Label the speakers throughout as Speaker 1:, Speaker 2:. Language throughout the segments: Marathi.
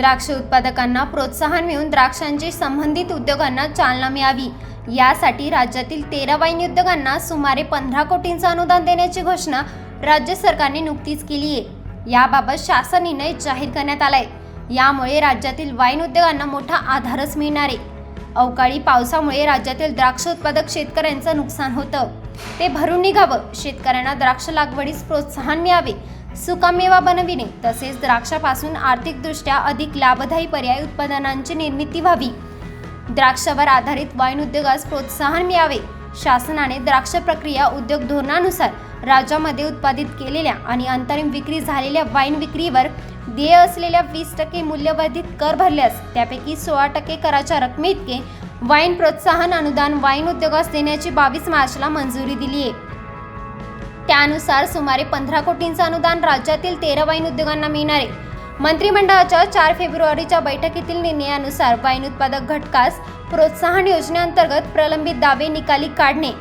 Speaker 1: द्राक्ष उत्पादकांना प्रोत्साहन मिळून द्राक्षांची संबंधित उद्योगांना चालना मिळावी. यासाठी राज्यातील तेरा वाईन उद्योगांना सुमारे पंधरा कोटींचं अनुदान देण्याची घोषणा राज्य सरकारने नुकतीच केली आहे. याबाबत शासन निर्णय जाहीर करण्यात आलाय. यामुळे राज्यातील वाईन उद्योगांना मोठा आधारच मिळणार आहे. अवकाळी पावसामुळे राज्यातील द्राक्ष उत्पादक शेतकऱ्यांचं नुकसान होतं. ते भरून निघावं. शेतकऱ्यांना द्राक्ष लागवडीस प्रोत्साहन मिळावे. सुकामेवा बनविणे तसेच द्राक्षापासून आर्थिकदृष्ट्या अधिक लाभदायी पर्याय उत्पादनांची निर्मिती व्हावी. द्राक्षावर आधारित वाईन उद्योगास प्रोत्साहन मिळावे. शासनाने द्राक्ष प्रक्रिया उद्योग धोरणानुसार राज्यामध्ये उत्पादित केलेल्या आणि अंतरिम विक्री झालेल्या वाईन विक्रीवर देय असलेल्या वीस टक्के मूल्यवर्धित कर भरल्यास त्यापैकी सोळा टक्के कराच्या रकमेइतके वाईन प्रोत्साहन अनुदान वाईन उद्योगास देण्याची बावीस मार्चला मंजुरी दिली आहे त्यानुसार सुमारे पंधरा कोटींचं अनुदान राज्यातील तेरा वाईन उद्योगांना मिळणार आहे. मंत्रिमंडळाच्या चार फेब्रुवारीच्या बैठकीतील निर्णयानुसार वाईन उत्पादक घटकास प्रोत्साहन योजनेअंतर्गत प्रलंबित दावे निकाली काढणे.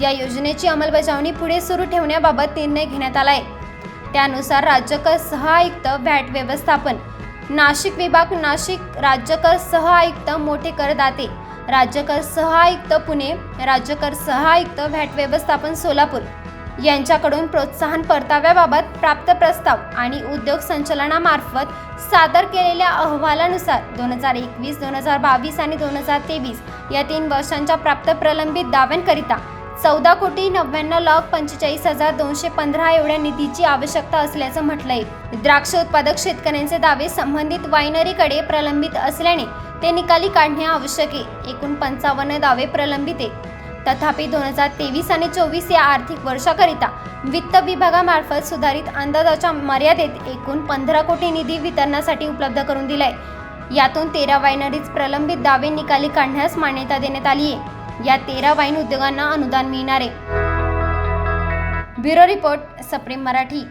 Speaker 1: या योजनेची अंमलबजावणी पुढे सुरू ठेवण्याबाबत निर्णय घेण्यात आला आहे त्यानुसार राज्यकर सह आयुक्त व्हॅट व्यवस्थापन. नाशिक विभाग नाशिक राज्यकर सह आयुक्त मोठे करदाते. राज्यकर सह आयुक्त पुणे. राज्यकर सह आयुक्त व्हॅट व्यवस्थापन सोलापूर. यांच्याकडून प्रोत्साहन परताव्याबाबत प्राप्त प्रस्ताव आणि उद्योग संचलनामार्फत सादर केलेल्या अहवालानुसार दोन हजार एकवीस दोन हजार बावीस आणि दोन हजार तेवीस या तीन वर्षांच्या प्राप्त प्रलंबित दाव्यांकरिता चौदा कोटी नव्याण्णव लाख पंचेचाळीस हजार दोनशे पंधरा एवढ्या निधीची आवश्यकता असल्याचं म्हटलंय. द्राक्ष उत्पादक शेतकऱ्यांचे दावे संबंधित वायनरीकडे प्रलंबित असल्याने ते निकाली काढणे आवश्यक आहे. एकूण पंचावन्न दावे प्रलंबित आहे तथापि दोन हजार तेवीस आणि चोवीस या आर्थिक वर्षाकरिता वित्त विभागामार्फत सुधारित अंदाजाच्या मर्यादेत एकूण पंधरा कोटी निधी वितरणासाठी उपलब्ध करून दिलाय. यातून तेरा वायनरीज प्रलंबित दावे निकाली काढण्यास मान्यता देण्यात आली आहे या तेरा वाईन उद्योगांना अनुदान मिळणार आहे. ब्युरो रिपोर्ट सप्रेम मराठी.